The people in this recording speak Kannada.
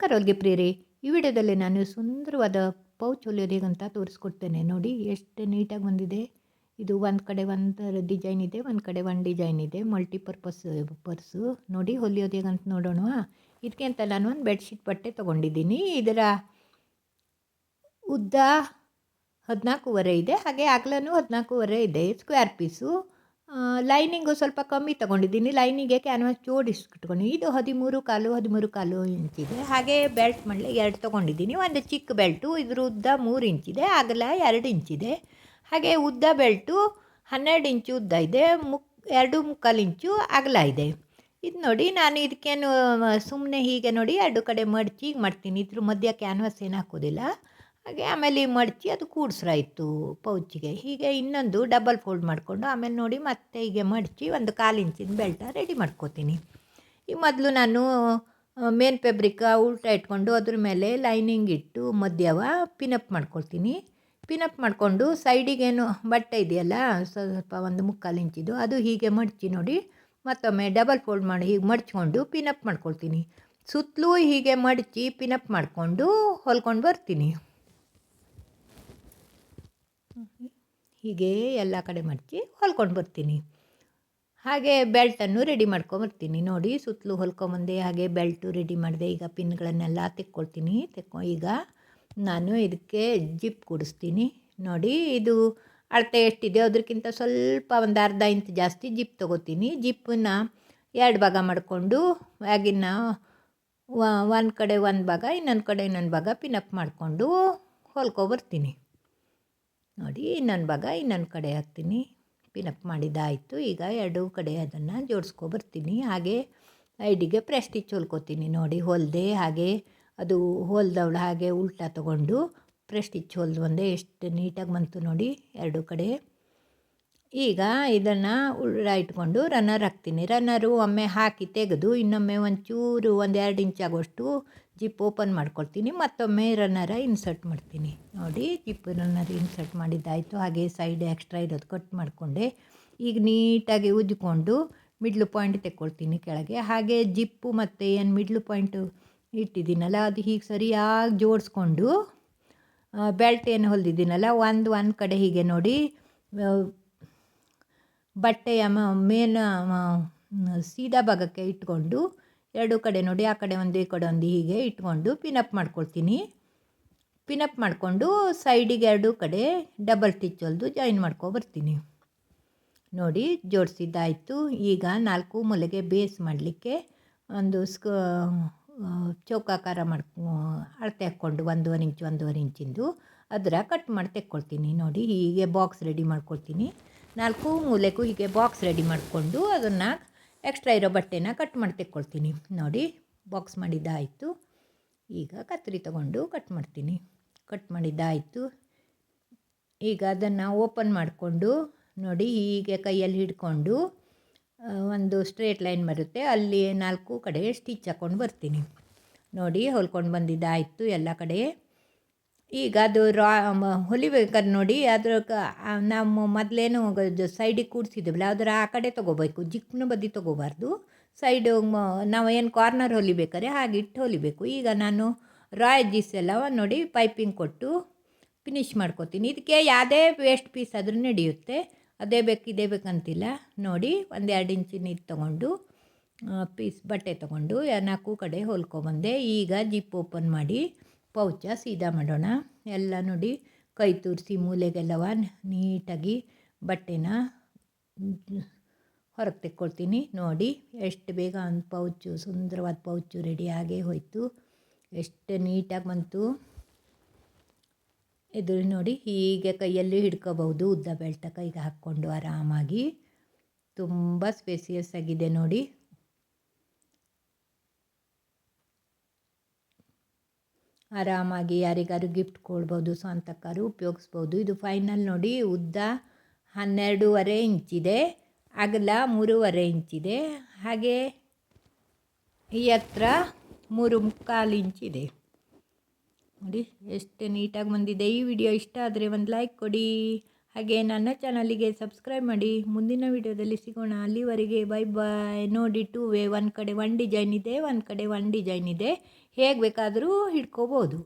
ನಮಸ್ಕಾರ ಹೊಲಿಗೆ ಪ್ರಿಯರಿ. ಈ ವಿಡಿಯೋದಲ್ಲಿ ನಾನು ಸುಂದರವಾದ ಪೌಚ್ ಹೊಲಿಯೋದು ಹೇಗಂತ ತೋರಿಸ್ಕೊಡ್ತೇನೆ. ನೋಡಿ, ಎಷ್ಟು ನೀಟಾಗಿ ಬಂದಿದೆ. ಇದು ಒಂದು ಕಡೆ ಒಂದು ಡಿಸೈನ್ ಇದೆ, ಒಂದು ಕಡೆ ಒಂದು ಡಿಸೈನ್ ಇದೆ. Multipurpose, purse. ನೋಡಿ ಹೊಲಿಯೋದು ಹೇಗಂತ ನೋಡೋಣ ಇದಕ್ಕೆ ಅಂತ ನಾನು ಒಂದು ಬೆಡ್ಶೀಟ್ ಬಟ್ಟೆ ತೊಗೊಂಡಿದ್ದೀನಿ. ಇದರ ಉದ್ದ ಹದಿನಾಲ್ಕೂವರೆ ಇದೆ. ಹಾಗೆ ಅಗಲನೂ ಹದಿನಾಲ್ಕೂವರೆ ಇದೆ. ಸ್ಕ್ವೇರ್ ಪೀಸು ಲೈನಿಂಗು ಸ್ವಲ್ಪ ಕಮ್ಮಿ ತೊಗೊಂಡಿದ್ದೀನಿ. ಲೈನಿಗೆ ಕ್ಯಾನ್ವಾಸ್ ಜೋಡಿಸ್ಬಿಟ್ಕೊಂಡು ಇದು ಹದಿಮೂರು ಕಾಲು ಹದಿಮೂರು ಕಾಲು ಇಂಚಿದೆ. ಹಾಗೆ ಬೆಲ್ಟ್ ಮಳ್ಳೆ ಎರಡು ತೊಗೊಂಡಿದ್ದೀನಿ. ಒಂದು ಚಿಕ್ಕ ಬೆಲ್ಟು ಇದ್ರ ಉದ್ದ ಮೂರು ಇಂಚಿದೆ ಅಗಲ ಎರಡು ಇಂಚಿದೆ. ಹಾಗೆ ಉದ್ದ ಬೆಲ್ಟು ಹನ್ನೆರಡು ಇಂಚು ಉದ್ದ ಇದೆ, ಮುಕ್, ಎರಡು ಮುಕ್ಕಾಲು ಇಂಚು ಅಗಲ ಇದೆ. ಇದು ನೋಡಿ, ನಾನು ಇದಕ್ಕೇನು ಸುಮ್ಮನೆ ಹೀಗೆ ನೋಡಿ, ಎರಡು ಕಡೆ ಮಡಚಿ ಮಾಡ್ತೀನಿ. ಇದ್ರ ಮಧ್ಯ ಕ್ಯಾನ್ವಾಸ್ ಏನು ಹಾಕೋದಿಲ್ಲ ಹಾಗೆ ಆಮೇಲೆ ಮಡಚಿ ಅದು ಕೂಡಿಸ್ರಾಯ್ತು ಪೌಚಿಗೆ. ಹೀಗೆ ಇನ್ನೊಂದು ಡಬಲ್ ಫೋಲ್ಡ್ ಮಾಡಿಕೊಂಡು ಆಮೇಲೆ ನೋಡಿ ಮತ್ತೆ ಹೀಗೆ ಮಡಚಿ ಒಂದು ಕಾಲು ಇಂಚಿನ ಬೆಲ್ಟ ರೆಡಿ ಮಾಡ್ಕೋತೀನಿ. ಈ ಮೊದಲು ನಾನು ಮೇನ್ ಫೆಬ್ರಿಕ ಉಲ್ಟಾ ಇಟ್ಕೊಂಡು ಅದ್ರ ಮೇಲೆ ಲೈನಿಂಗ್ ಇಟ್ಟು ಮಧ್ಯವ ಪಿನಪ್ ಮಾಡ್ಕೊಳ್ತೀನಿ. ಪಿನಪ್ ಮಾಡಿಕೊಂಡು ಸೈಡಿಗೇನು ಬಟ್ಟೆ ಇದೆಯಲ್ಲ, ಸ್ವಲ್ಪ ಒಂದು ಮುಕ್ಕಾಲು ಇಂಚಿದು, ಅದು ಹೀಗೆ ಮಡಚಿ ನೋಡಿ ಮತ್ತೊಮ್ಮೆ ಡಬಲ್ ಫೋಲ್ಡ್ ಮಾಡಿ ಹೀಗೆ ಮಡಚ್ಕೊಂಡು ಪಿನಪ್ ಮಾಡ್ಕೊಳ್ತೀನಿ. ಸುತ್ತಲೂ ಹೀಗೆ ಮಡಚಿ ಪಿನಪ್ ಮಾಡಿಕೊಂಡು ಹೊಲ್ಕೊಂಡು ಬರ್ತೀನಿ. ಹೀಗೆ ಎಲ್ಲ ಕಡೆ ಮಡಚಿ ಹೊಲ್ಕೊಂಡು ಬರ್ತೀನಿ. ಹಾಗೆ ಬೆಲ್ಟನ್ನು ರೆಡಿ ಮಾಡ್ಕೊಂಬರ್ತೀನಿ ನೋಡಿ ಸುತ್ತಲೂ ಹೊಲ್ಕೊಂಬಂದೆ ಹಾಗೆ ಬೆಲ್ಟು ರೆಡಿ ಮಾಡಿದೆ. ಈಗ ಪಿನ್ಗಳನ್ನೆಲ್ಲ ತೆಕ್ಕೊಳ್ತೀನಿ. ತೆಕ್ಕೊ ಈಗ ನಾನು ಇದಕ್ಕೆ ಜಿಪ್ ಕೂಡಿಸ್ತೀನಿ. ನೋಡಿ ಇದು ಅಳತೆ ಎಷ್ಟಿದೆ? ಅದಕ್ಕಿಂತ ಸ್ವಲ್ಪ ಒಂದು ಅರ್ಧ ಇಂಚ್ ಜಾಸ್ತಿ ಜಿಪ್ ತೊಗೋತೀನಿ. ಜಿಪ್ಪನ್ನ ಎರಡು ಭಾಗ ಮಾಡಿಕೊಂಡು ಆಗಿನ ಒಂದು ಕಡೆ ಒಂದು ಭಾಗ, ಇನ್ನೊಂದು ಕಡೆ ಇನ್ನೊಂದು ಭಾಗ ಪಿನಪ್ ಮಾಡಿಕೊಂಡು ಹೊಲ್ಕೊಬರ್ತೀನಿ ನೋಡಿ, ಇನ್ನೊಂದು ಭಾಗ ಇನ್ನೊಂದು ಕಡೆ ಹಾಕ್ತೀನಿ. ಪಿನಪ್ ಮಾಡಿದ್ದಾಯಿತು. ಈಗ ಎರಡು ಕಡೆ ಅದನ್ನು ಜೋಡಿಸ್ಕೊಬರ್ತೀನಿ. ಹಾಗೆ ಐಡಿಗೆ ಪ್ರೆಸ್ ಸ್ಟಿಚ್ ಹೊಲ್ಕೋತೀನಿ ನೋಡಿ, ಹೊಲ್ದೆ ಹಾಗೆ ಅದು ಹೊಲ್ದವಳು ಹಾಗೆ ಉಲ್ಟಾ ತೊಗೊಂಡು ಪ್ರೆಸ್ ಸ್ಟಿಚ್ ಹೊಲ್ದು ಒಂದೇ ಎಷ್ಟು ನೀಟಾಗಿ ಬಂತು ನೋಡಿ, ಎರಡು ಕಡೆ. ಈಗ ಇದನ್ನು ಉಳ್ಳ ಇಟ್ಕೊಂಡು ರನ್ನರ್ ಹಾಕ್ತೀನಿ. ರನ್ನರು ಒಮ್ಮೆ ಹಾಕಿ ತೆಗೆದು ಇನ್ನೊಮ್ಮೆ ಒಂಚೂರು, ಒಂದು ಎರಡು ಇಂಚ್ ಆಗೋಷ್ಟು ಜಿಪ್ ಓಪನ್ ಮಾಡ್ಕೊಳ್ತೀನಿ. ಮತ್ತೊಮ್ಮೆ ರನ್ನರ ಇನ್ಸರ್ಟ್ ಮಾಡ್ತೀನಿ. ನೋಡಿ ಜಿಪ್ ರನ್ನರ್ ಇನ್ಸರ್ಟ್ ಮಾಡಿದ್ದಾಯಿತು. ಹಾಗೆ ಸೈಡ್ ಎಕ್ಸ್ಟ್ರಾ ಇರೋದು ಕಟ್ ಮಾಡಿಕೊಂಡೆ. ಈಗ ನೀಟಾಗಿ ಉಜ್ಜಿಕೊಂಡು ಮಿಡ್ಲ್ ಪಾಯಿಂಟ್ ತೆಕ್ಕೊಳ್ತೀನಿ ಕೆಳಗೆ. ಹಾಗೆ ಜಿಪ್ಪು ಮತ್ತು ಏನು ಮಿಡ್ಲ್ ಪಾಯಿಂಟು ಇಟ್ಟಿದ್ದೀನಲ್ಲ, ಅದು ಹೀಗೆ ಸರಿಯಾಗಿ ಜೋಡಿಸ್ಕೊಂಡು ಬೆಲ್ಟ್ ಏನು ಹೊಲಿದಿದ್ದೀನಲ್ಲ, ಒಂದು ಒಂದು ಕಡೆ ಹೀಗೆ ನೋಡಿ ಬಟ್ಟೆಯ ಮೇನ್ ಸೀದಾ ಭಾಗಕ್ಕೆ ಇಟ್ಕೊಂಡು ಎರಡು ಕಡೆ ನೋಡಿ, ಆ ಕಡೆ ಒಂದು, ಈ ಕಡೆ ಒಂದು, ಹೀಗೆ ಇಟ್ಕೊಂಡು ಪಿನಪ್ ಮಾಡ್ಕೊಳ್ತೀನಿ. ಪಿನಪ್ ಮಾಡಿಕೊಂಡು ಸೈಡಿಗೆ ಎರಡು ಕಡೆ ಡಬಲ್ ಸ್ಟಿಚ್ ಹೊಲಿದು ಜಾಯಿನ್ ಮಾಡ್ಕೊಬರ್ತೀನಿ ನೋಡಿ, ಜೋಡಿಸಿದ್ದಾಯಿತು. ಈಗ ನಾಲ್ಕು ಮೂಲೆಗೆ ಬೇಸ್ ಮಾಡಲಿಕ್ಕೆ ಒಂದು ಸ್ಕ ಚೌಕಾಕಾರ ಮಾಡ್ಕೊ, ಅಳತೆ ಹಾಕ್ಕೊಂಡು ಒಂದೂವರೆ ಇಂಚು, ಒಂದೂವರೆ ಇಂಚಿಂದು ಅದರ ಕಟ್ ಮಾಡಿ ತೆಕ್ಕೊಳ್ತೀನಿ. ನೋಡಿ, ಹೀಗೆ ಬಾಕ್ಸ್ ರೆಡಿ ಮಾಡ್ಕೊಳ್ತೀನಿ. ನಾಲ್ಕು ಮೂಲೆಗೂ ಹೀಗೆ ಬಾಕ್ಸ್ ರೆಡಿ ಮಾಡಿಕೊಂಡು ಅದನ್ನು ಎಕ್ಸ್ಟ್ರಾ ಇರೋ ಬಟ್ಟೆನ ಕಟ್ ಮಾಡಿ ತೆಕ್ಕೊಳ್ತೀನಿ ನೋಡಿ ಬಾಕ್ಸ್ ಮಾಡಿದ್ದಾಯಿತು. ಈಗ ಕತ್ತರಿ ತಗೊಂಡು ಕಟ್ ಮಾಡ್ತೀನಿ. ಕಟ್ ಮಾಡಿದ್ದಾಯಿತು. ಈಗ ಅದನ್ನು ಓಪನ್ ಮಾಡಿಕೊಂಡು, ನೋಡಿ, ಹೀಗೆ ಕೈಯಲ್ಲಿ ಹಿಡ್ಕೊಂಡು ಒಂದು ಸ್ಟ್ರೇಟ್ ಲೈನ್ ಬರುತ್ತೆ. ಅಲ್ಲಿ ನಾಲ್ಕು ಕಡೆ ಸ್ಟಿಚ್ ಹಾಕ್ಕೊಂಡು ಬರ್ತೀನಿ. ನೋಡಿ, ಹೊಲ್ಕೊಂಡು ಬಂದಿದ್ದಾಯಿತು ಎಲ್ಲ ಕಡೆ. ಈಗ ಅದು ರಾ ಹೊಲಿಬೇಕಾದ್ರೆ ನೋಡಿ, ಅದ್ರ ನಾವು ಮೊದಲೇನು ಸೈಡಿಗೆ ಕೂಡಿಸಿದ್ವಲ್ಲ, ಅದರ ಆ ಕಡೆ ತೊಗೋಬೇಕು, ಜಿಕ್ನ ಬದಿ ತೊಗೋಬಾರ್ದು. ಸೈಡು ನಾವು ಏನು ಕಾರ್ನರ್ ಹೊಲಿಬೇಕಾದ್ರೆ ಹಾಗೆ ಇಟ್ಟು ಹೊಲಿಬೇಕು. ಈಗ ನಾನು ರಾ ಎಜ್ಜಿಸ್ ಎಲ್ಲ ನೋಡಿ ಪೈಪಿಂಗ್ ಕೊಟ್ಟು ಫಿನಿಶ್ ಮಾಡ್ಕೋತೀನಿ. ಇದಕ್ಕೆ ಯಾವುದೇ ವೇಸ್ಟ್ ಪೀಸ್ ಆದರೂ ನಡೆಯುತ್ತೆ. ಅದೇ ಬೇಕು, ಇದೇ ಬೇಕಂತಿಲ್ಲ. ನೋಡಿ, ಒಂದೆರಡು ಇಂಚಿನ ಇದು ತೊಗೊಂಡು ಪೀಸ್ ಬಟ್ಟೆ ತೊಗೊಂಡು ನಾಲ್ಕು ಕಡೆ ಹೊಲ್ಕೊಬಂದೆ, ಈಗ ಜಿಪ್ ಓಪನ್ ಮಾಡಿ ಪೌಚ, ಸೀದಾ ಮಾಡೋಣ. ಎಲ್ಲ ನೋಡಿ ಕೈ ತೂರಿಸಿ ಮೂಲೆಗೆಲ್ಲವ ನೀಟಾಗಿ ಬಟ್ಟೆನ ಹೊರಗೆ ತೆಕ್ಕೊಳ್ತೀನಿ. ನೋಡಿ ಎಷ್ಟು ಬೇಗ ಒಂದು ಪೌಚು, ಸುಂದರವಾದ ಪೌಚು ರೆಡಿಯಾಗೇ ಹೋಯಿತು. ಎಷ್ಟು ನೀಟಾಗಿ ಬಂತು. ಇದು ನೋಡಿ ಹೀಗೆ ಕೈಯಲ್ಲಿ ಹಿಡ್ಕೋಬಹುದು. ಉದ್ದ ಬೆಲ್ಟ ಕೈಗೆ ಹಾಕ್ಕೊಂಡು ಆರಾಮಾಗಿ. ತುಂಬ ಸ್ಪೇಸಿಯಸ್ ಆಗಿದೆ ನೋಡಿ. ಆರಾಮಾಗಿ ಯಾರಿಗಾರು ಗಿಫ್ಟ್ ಕೊಡ್ಬೋದು ಸ್ವಂತಕ್ಕಾರು ಉಪಯೋಗಿಸ್ಬೋದು. ಇದು ಫೈನಲ್ ನೋಡಿ, ಉದ್ದ ಹನ್ನೆರಡೂವರೆ ಇಂಚಿದೆ ಅಗಲ ಮೂರುವರೆ ಇಂಚಿದೆ ಹಾಗೆ ಈ ಹತ್ರ ಮೂರು ಮುಕ್ಕಾಲು ಇಂಚಿದೆ ನೋಡಿ, ಎಷ್ಟು ನೀಟಾಗಿ ಬಂದಿದೆ. ಈ ವಿಡಿಯೋ ಇಷ್ಟ ಆದರೆ ಒಂದು ಲೈಕ್ ಕೊಡಿ. ಹಾಗೆ ನನ್ನ ಚಾನಲಿಗೆ ಸಬ್ಸ್ಕ್ರೈಬ್ ಮಾಡಿ. ಮುಂದಿನ ವಿಡಿಯೋದಲ್ಲಿ ಸಿಗೋಣ. ಅಲ್ಲಿವರೆಗೆ ಬೈ ಬಾಯ್ ನೋಡಿ ಟೂ ವೇ ಒಂದು ಕಡೆ ಒನ್ ಡಿಸೈನ್ ಇದೆ ಒಂದು ಕಡೆ ಒನ್ ಡಿಸೈನ್ ಇದೆ. ಹೇಗೆ ಬೇಕಾದರೂ ಹಿಡ್ಕೋಬೋದು.